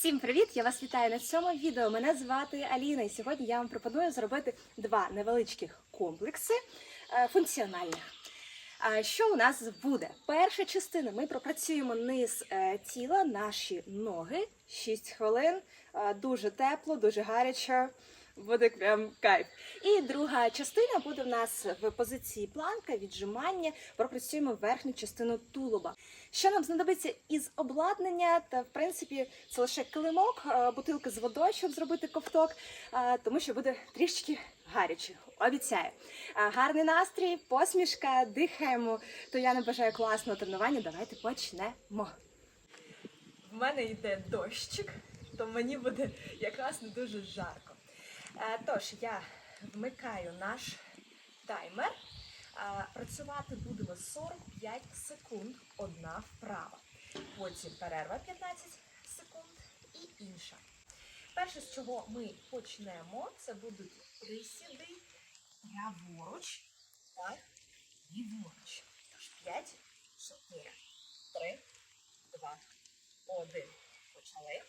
Всім привіт! Я вас вітаю на цьому відео. Мене звати Аліна, і сьогодні я вам пропоную зробити два невеличких комплекси е, функціональних. Що у нас буде? Перша частина ми пропрацюємо низ е, тіла, наші ноги 6 хвилин. Е, Дуже тепло, дуже гаряче. Буде прям кайф. І друга частина буде в нас в позиції планка, віджимання. Пропрацюємо верхню частину тулуба. Що нам знадобиться із обладнання? Та в принципі це лише килимок, е, бутилка з водою, щоб зробити ковток, е, тому що буде трішечки гаряче. Обіцяю. Е, Гарний настрій, посмішка, дихаємо. То я не бажаю класного тренування. Давайте почнемо. В мене йде дощик, то мені буде якраз не дуже жарко. Тож я вмикаю наш таймер. Працювати будемо 45 секунд одна вправа. Потім перерва 15 секунд і інша. Перше, з чого ми почнемо, це будуть присіди праворуч та ліворуч. Тож 5, 4, 3, 2, 1. Почали.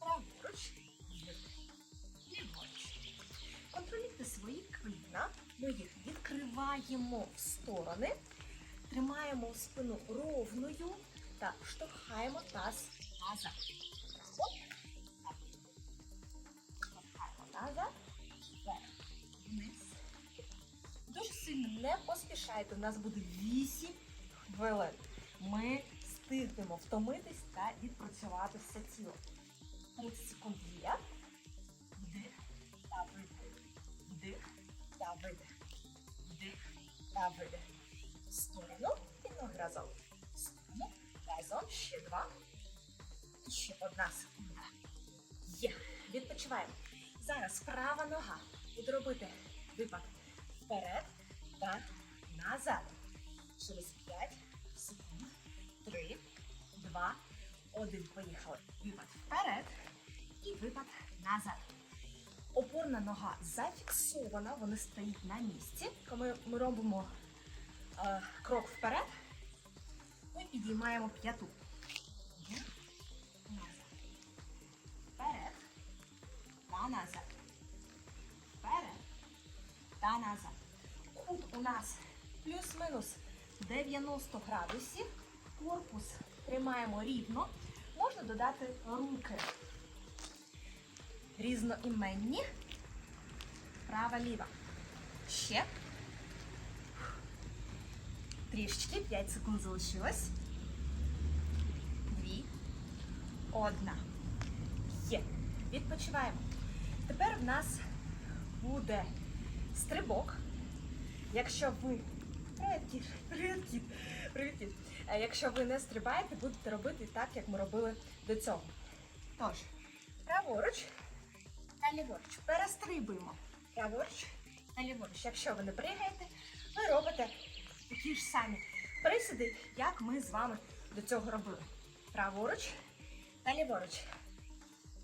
Праворуч, ліворуч. Контролюйте свої коліна. Ми їх відкриваємо в сторони, тримаємо спину ровною та штовхаємо таз назад. Штовхаємо назад. Вниз. Дуже сильно не поспішайте. У нас буде 8 хвилин. Ми встигнемо втомитись та відпрацювати все тіло. 30 секунд є. Та видих. Вдих та сторону і ноги разом. В сторону разом. Ще два. І ще одна секунда. Є. Відпочиваємо. Зараз права нога буде робити випад вперед та назад. Через 5 секунд. 3, 2, 1. Поїхали. Випад вперед і випад назад. Опорна нога зафіксована, вони стоїть на місці. Коли ми робимо е, крок вперед, ми підіймаємо п'яту. Вперед та назад. Вперед та назад. Кут у нас плюс-минус 90 градусів. Корпус тримаємо рівно. Можна додати руки. Різноіменні. Права, ліва. Ще. Трішечки. 5 секунд залишилось. Дві. Одна. Є. Відпочиваємо. Тепер в нас буде стрибок. Якщо ви. Привіт. Привіт. Привіт. Е, Якщо ви не стрибаєте, будете робити так, як ми робили до цього. Тож, праворуч ліворуч. Перестрибуємо. Праворуч та ліворуч. Якщо ви не пригаєте, ви робите такі ж самі присіди, як ми з вами до цього робили. Праворуч та ліворуч.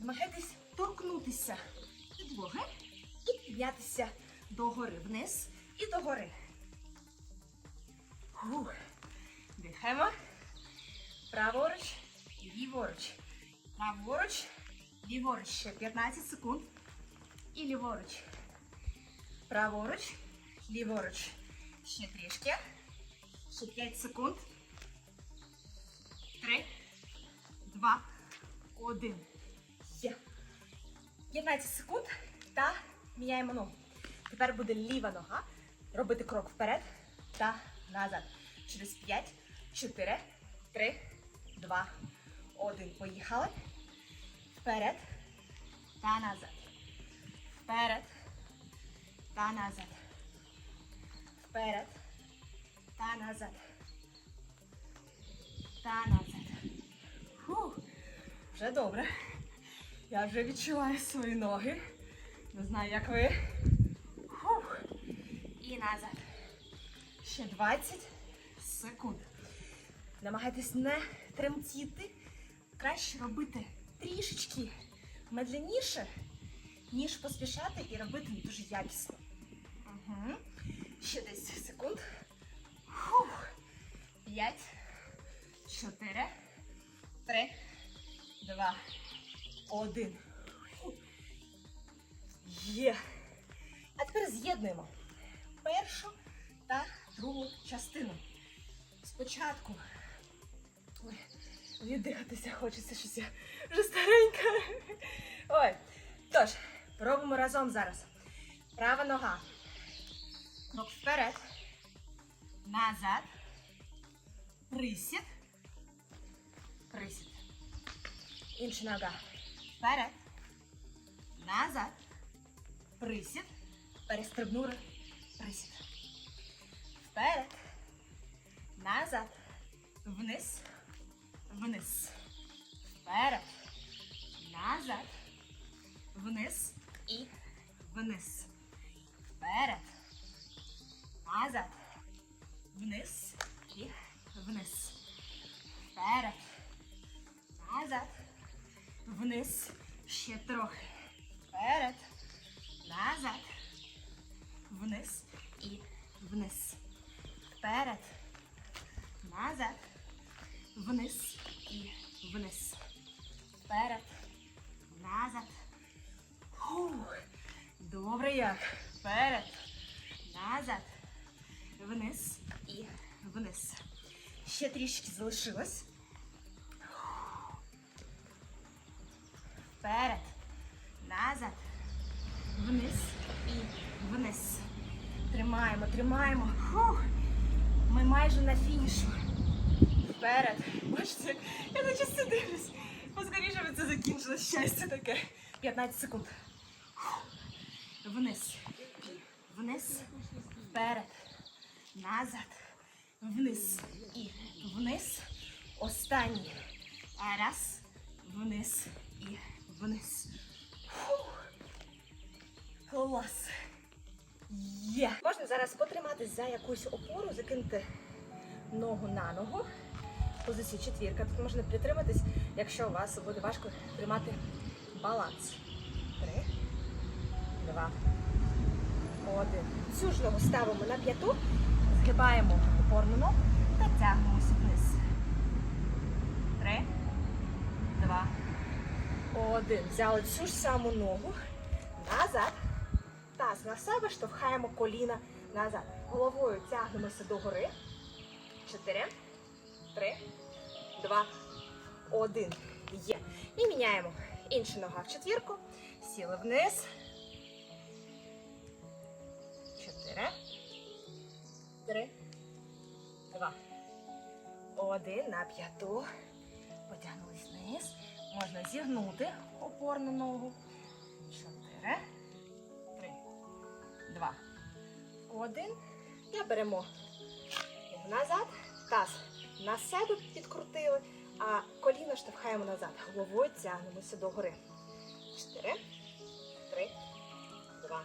Намагайтесь торкнутися підлоги і піднятися догори вниз і догори. Фух. Дихаємо. Праворуч, ліворуч. Праворуч, ліворуч. Ще 15 секунд. І ліворуч. Праворуч, ліворуч. Ще трішки. Ще 5 секунд. 3, 2, 1. Є. 15 секунд та міняємо ногу. Тепер буде ліва нога. Робити крок вперед та назад. Через 5, 4, 3, 2, 1. Поїхали. Вперед та назад. Вперед та назад. Вперед та назад. Та назад. Фух. Вже добре. Я вже відчуваю свої ноги. Не знаю, як ви. Фух. І назад. Ще 20 секунд. Намагайтесь не тремтіти. Краще робити трішечки медленніше, ніж поспішати і робити дуже якісно. Угу. Ще 10 секунд. Фух. 5, 4, 3, 2, один. Є. А тепер з'єднуємо першу та другу частину. Спочатку. Ой, віддихатися хочеться щось я вже старенька. Ой. Тож, робимо разом зараз. Права нога. Крок вперед. Назад. Присід. Присід. Інша нога. Вперед. Назад. Присід. Перестрибнули. Вниз і вниз. Вперед. Назад. Фух. Добре як. Вперед. Назад. Вниз і вниз. Ще трішки залишилось. Вперед. Назад. Вниз і вниз. Тримаємо, тримаємо. Фух. Ми майже на фінішу. Вперед. Бачите, я на часи дивлюсь. Поскоріше би це закінчилось. Щастя таке. 15 секунд. Вниз. Вниз. Вперед. Назад. Вниз. І вниз. Останній. Раз. Вниз. І вниз. Клас. Є. Можна зараз потриматись за якусь опору, закинути ногу на ногу. Позиція четвірка. Тут можна притриматись, якщо у вас буде важко тримати баланс. Три, два, один. Цю ж ногу ставимо на п'яту, згибаємо опорну ногу та тягнемося вниз. Три, два, один. Взяли цю ж саму ногу назад. Таз на себе, штовхаємо коліна назад. Головою тягнемося догори. Чотири, три, два, один. Є. І міняємо. Інша нога в четвірку. Сіли вниз. Чотири. Три. Два. Один. На п'яту. Потягнулись вниз. Можна зігнути опорну ногу. Чотири. Три. Два. Один. І беремо назад. Таз на себе підкрутили, а коліно штовхаємо назад. Головою тягнемося догори. Чотири. Три. Два.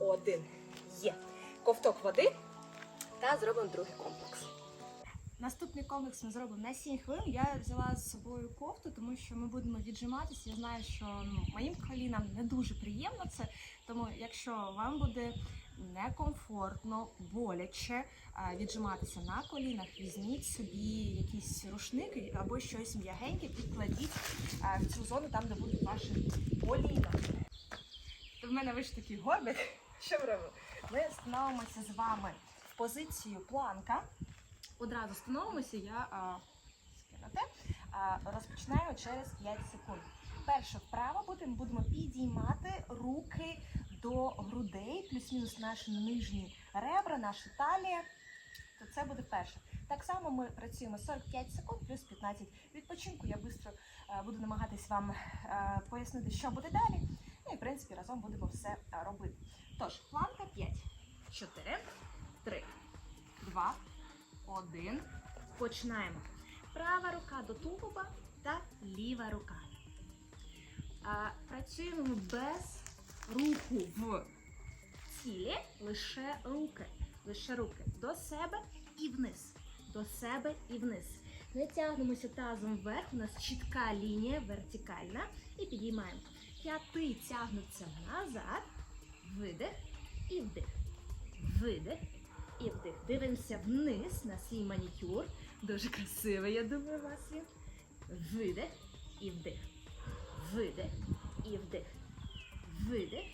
Один. Є. Ковток води. Та зробимо другий комплекс. Наступний комплекс ми зробимо на 7 хвилин. Я взяла з собою кофту, тому що ми будемо віджиматися. Я знаю, що ну, моїм колінам не дуже приємно це. Тому, якщо вам буде некомфортно, боляче віджиматися на колінах, візьміть собі якісь рушники або щось м'ягеньке, підкладіть а, в цю зону, там, де будуть ваші коліна. В мене вийшов такий горбик. Що робимо? Ми становимося з вами в позицію планка. Одразу становимося, я а, розпочинаємо через 5 секунд. Перше вправо будемо, будемо підіймати руки до грудей, плюс-мінус наші нижні ребра, наша талія. То це буде перше. Так само ми працюємо 45 секунд плюс 15 відпочинку. Я швидко буду намагатись вам е, пояснити, що буде далі. Ну і в принципі разом будемо все е, робити. Тож, планка 5, 4, 3, 2, 1. Починаємо. Права рука до тулуба та ліва рука. А, працюємо ми без руху в цілі, лише руки. Лише руки до себе і вниз. До себе і вниз. Не тягнемося тазом вверх, у нас чітка лінія вертикальна. І підіймаємо. П'яти тягнуться назад. Видих і вдих. Видих і вдих. Дивимося вниз на свій манікюр. Дуже красивий, я думаю, у вас він. Видих і вдих. Видих і вдих. Видих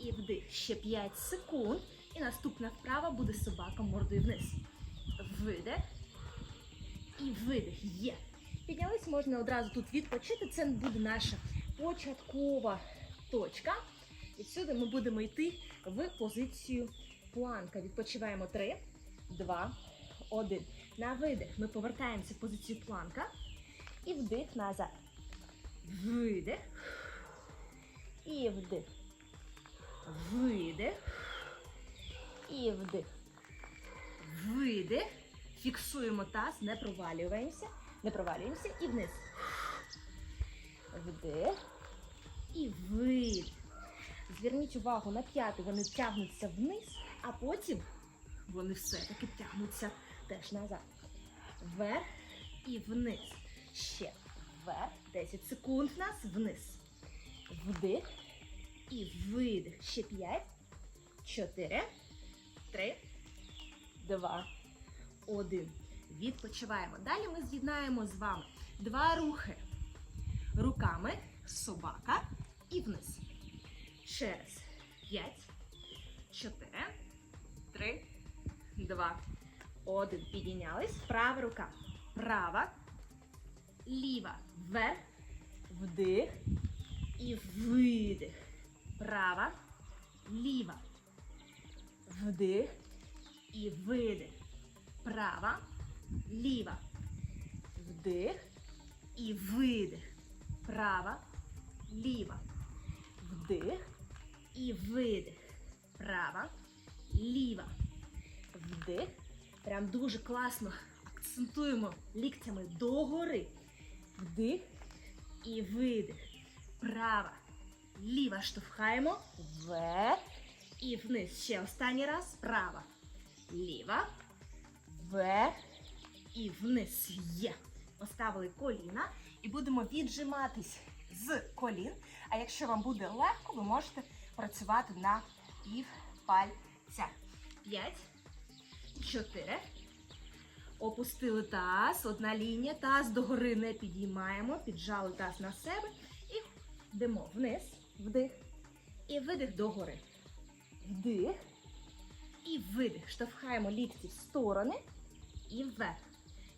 і вдих. Ще 5 секунд. І наступна вправа буде собака мордою вниз. Видих і видих. Є. Піднялись, можна одразу тут відпочити. Це буде наша початкова точка. І всюди ми будемо йти в позицію планка. Відпочиваємо 3, 2, 1. На видих ми повертаємося в позицію планка. І вдих назад. Видих. І вдих. Видих. І вдих. Видих. Фіксуємо таз, не провалюємося. Не провалюємося і вниз. Вдих. І видих. Зверніть увагу на п'яти, вони тягнуться вниз, а потім вони все-таки тягнуться теж назад. Вверх і вниз. Ще вверх. 10 секунд нас вниз. Вдих і видих. Ще 5, 4, 3, 2, 1. Відпочиваємо. Далі ми з'єднаємо з вами два рухи. Руками собака і вниз. Ще раз. 5, 4, 3, 2, 1. Підійнялись. Права рука. Права. Ліва. Вверх. Вдих. І видих. Права. Ліва. Вдих. І видих. Права. Ліва. Вдих. І видих. Права. Ліва. Вдих. І видих. Права. Ліва. Вдих. Прям дуже класно акцентуємо ліктями догори. Вдих і видих. Права. Ліва штовхаємо. Вверх. І вниз. Ще останній раз. Права. Ліва. Вверх. І вниз. Є. Поставили коліна. І будемо віджиматись з колін. А якщо вам буде легко, ви можете працювати на півпальця. П'ять. Чотири. Опустили таз, одна лінія, таз догори не підіймаємо, піджали таз на себе і йдемо вниз, вдих і видих догори. Вдих і видих. Штовхаємо лікті в сторони і вверх.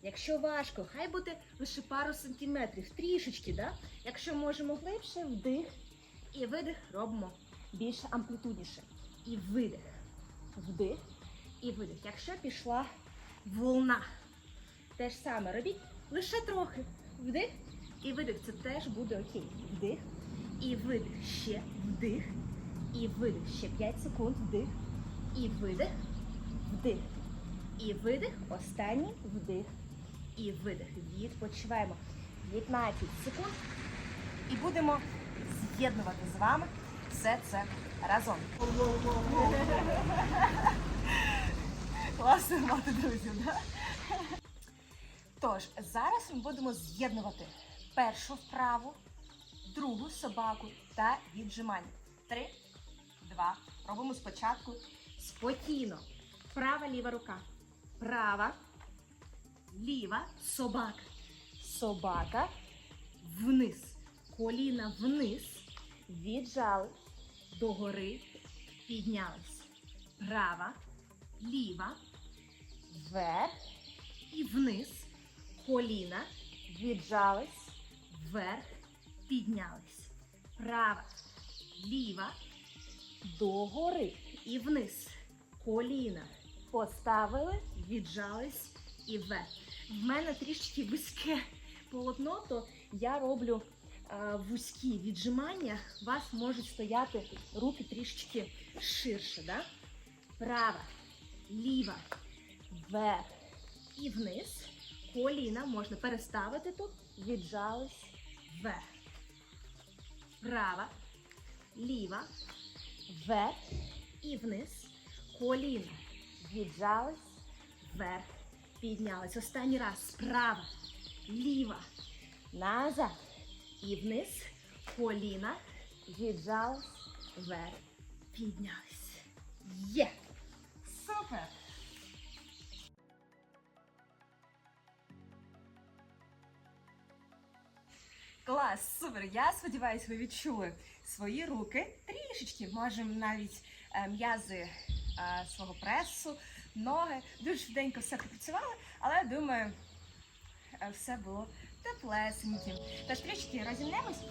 Якщо важко, хай буде лише пару сантиметрів, трішечки, да? Якщо можемо глибше, вдих і видих робимо більш амплітудніше. І видих. Вдих і видих. Якщо пішла волна, те ж саме робіть лише трохи. Вдих і видих. Це теж буде окей. Вдих і видих. Ще вдих і видих. Ще 5 секунд. Вдих і видих. Вдих. І видих. Останній вдих. І видих. Відпочиваємо 15 секунд. І будемо з'єднувати з вами все це разом. Класно мати друзів, да? Тож, зараз ми будемо з'єднувати першу вправу, другу собаку та віджимання. Три, два. Робимо спочатку спокійно. Права, ліва рука. Права, ліва, собака. Собака вниз. Коліна вниз. Віджали. Догори. Піднялись. Права, ліва, вверх і вниз. Коліна віджались, вверх, піднялись. Права, ліва, догори і вниз. Коліна поставили, віджались і вверх. В мене трішки вузьке полотно, то я роблю е, вузькі віджимання. У вас можуть стояти руки трішечки ширше. Да? Права, ліва, вверх і вниз. Коліна можна переставити тут, віджались вверх. Права, ліва, вверх і вниз. Коліна віджались вверх, піднялись. Останній раз. Права, ліва, назад і вниз. Коліна віджались вверх, піднялись. Є! Супер! Клас, супер! Я сподіваюся, ви відчули свої руки трішечки, можемо навіть е, м'язи е, свого пресу, ноги. Дуже швиденько все попрацювали, але думаю, е, все було теплесеньким. Тож трішки розімнемось,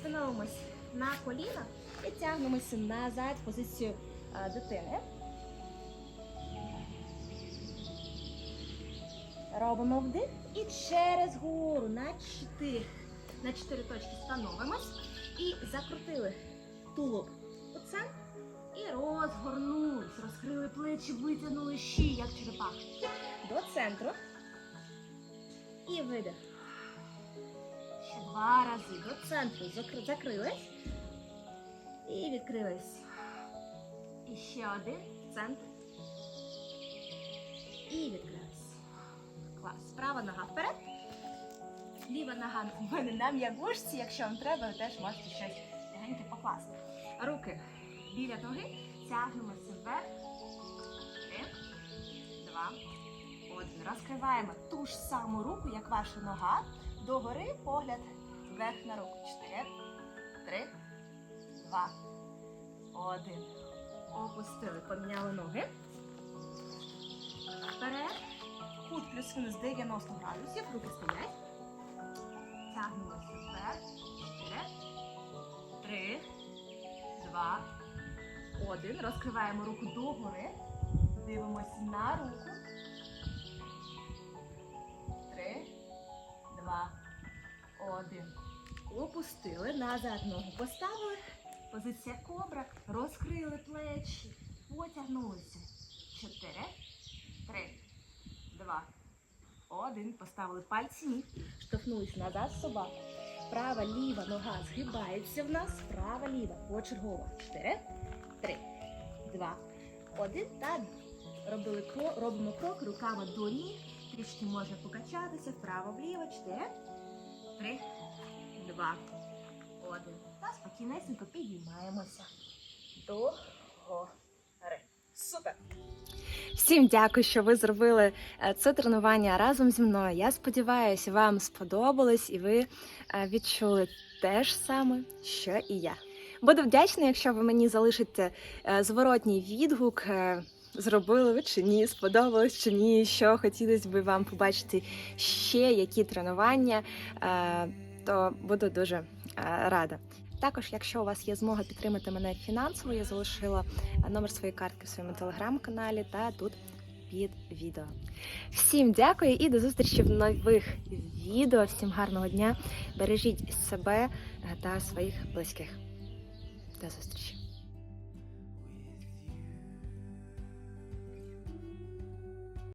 становимось на коліна і тягнемося назад в позицію дитини. Робимо вдих і через гору на 4, на 4 точки становимось і закрутили тулуб у центр і розгорнулись, розкрили плечі, витягнули шию, як черепаха. До центру. І видих. Ще два рази до центру. Закр- Закрились. І відкрились. І ще один центр. І відкрились. Клас. Права нога вперед. Ліва нога у мене на м'ягушці. Якщо вам треба, ви теж можете щось легеньке покласти. Руки біля ноги. Тягнемося вверх. Три, два, один. Розкриваємо ту ж саму руку, як ваша нога. Догори погляд вверх на руку. Чотири, три, два, один. Опустили, поміняли ноги. Вперед. Кут плюс-мінус 90 градусів. Руки стоять. Тягнемося вверх. Чотири, три, два, один. Розкриваємо руку догори. Дивимося на руку. Три, два, один. Опустили. Назад ногу поставили. Позиція кобра. Розкрили плечі. Потягнулися. Чотири, три, два, один. Поставили пальці ніг. Штовхнулись назад собака. Права, ліва нога згибається в нас. Права, ліва. Почергово. Чотири, три, два, один. Та робили крок, робимо крок руками до ніг. Трішки можна покачатися вправо, вліво. Чотири, три, два, один. Та спокійнесенько підіймаємося до гори. Супер! Всім дякую, що ви зробили е, це тренування разом зі мною. Я сподіваюся, вам сподобалось і ви е, відчули те ж саме, що і я. Буду вдячна, якщо ви мені залишите е, зворотній відгук. Зробили ви чи ні, сподобалось чи ні, що хотілося б вам побачити ще які тренування, то буду дуже рада. Також, якщо у вас є змога підтримати мене фінансово, я залишила е, номер своєї картки в своєму телеграм-каналі та тут під відео. Всім дякую і до зустрічі в нових відео. Всім гарного дня. Бережіть себе е, та своїх близьких. До зустрічі!